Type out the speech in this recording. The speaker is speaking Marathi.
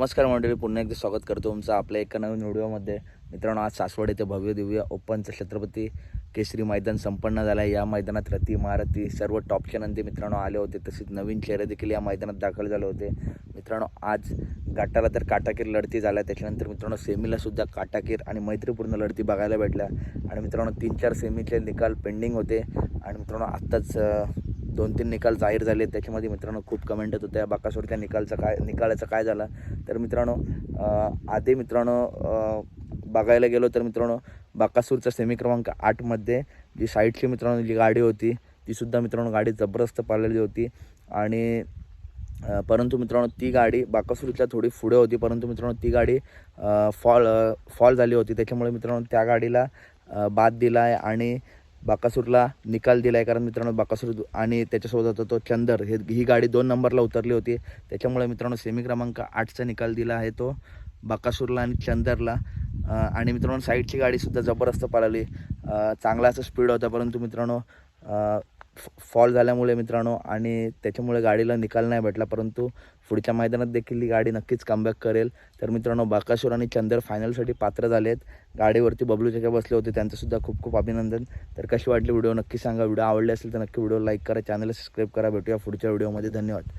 नमस्कार मंडळी पुन्हा एकदा स्वागत करतो तुमचं आपल्या एका नवीन व्हिडिओमध्ये. मित्रांनो आज सासवड येथे भव्य दिव्य ओपनचं छत्रपती केसरी मैदान संपन्न झालं आहे. या मैदानात रती महारथी सर्व टॉपच्या नंदी मित्रांनो आले होते. तसेच नवीन चेहरे देखील या मैदानात दाखल झाले होते. मित्रांनो आज गाटाला तर काटाकीर लढती झाल्या. त्याच्यानंतर मित्रांनो सेमीला सुद्धा काटाकीर आणि मैत्रीपूर्ण लढती बघायला भेटल्या. आणि मित्रांनो तीन चार सेमीचे निकाल पेंडिंग होते. आणि मित्रांनो आत्ताच दोन तीन निकाल जाहीर झाले. त्याच्यामध्ये मित्रांनो खूप कमेंट येत होत्या. बाकासोरच्या निकालचा काय निकालाचा काय झालं? तर मित्रांनो आधी मित्रांनो बघायला गेलो तर मित्रांनो बाकासूरचा सेमी क्रमांक आठमध्ये जी साईडची मित्रांनो जी गाडी होती तीसुद्धा मित्रांनो गाडी जबरदस्त पाळलेली होती. आणि परंतु मित्रांनो ती गाडी बाकासूरच्या थोडी पुढे होती. परंतु मित्रांनो ती गाडी फॉल फॉल झाली होती. त्याच्यामुळे मित्रांनो त्या गाडीला बाद दिला आहे आणि बाकासूरला निकाल दिला आहे कारण मित्रांनो बाकासूर आणि त्याच्यासोबत होता तो चंदर. हे ही गाडी दोन नंबरला उतरली होती. त्याच्यामुळे मित्रांनो सेमी क्रमांक आठचा निकाल दिला आहे तो बाकासूरला आणि चंदरला. आणि मित्रांनो साईडची गाडीसुद्धा जबरदस्त पळाली. चांगला असा स्पीड होता. परंतु मित्रांनो फॉल झाल्यामुळे मित्रांनो आणि त्याच्यामुळे गाडीला निकाल नाही भेटला परंतु पुढच्या मैदानात देखील ही गाडी नक्कीच कमबॅक करेल. तर मित्रांनो बाकासूर आणि चंदर फायनलसाठी पात्र झाले आहेत गाडीवरती बबलू जगा बसले होते त्यांचंसुद्धा खूप खूप अभिनंदन. तर कशी वाटली व्हिडिओ नक्की सांगा. व्हिडिओ आवडले असेल तर नक्की व्हिडिओ लाईक करा चॅनलला सबस्क्राईब करा. भेटूया पुढच्या व्हिडिओमध्ये धन्यवाद.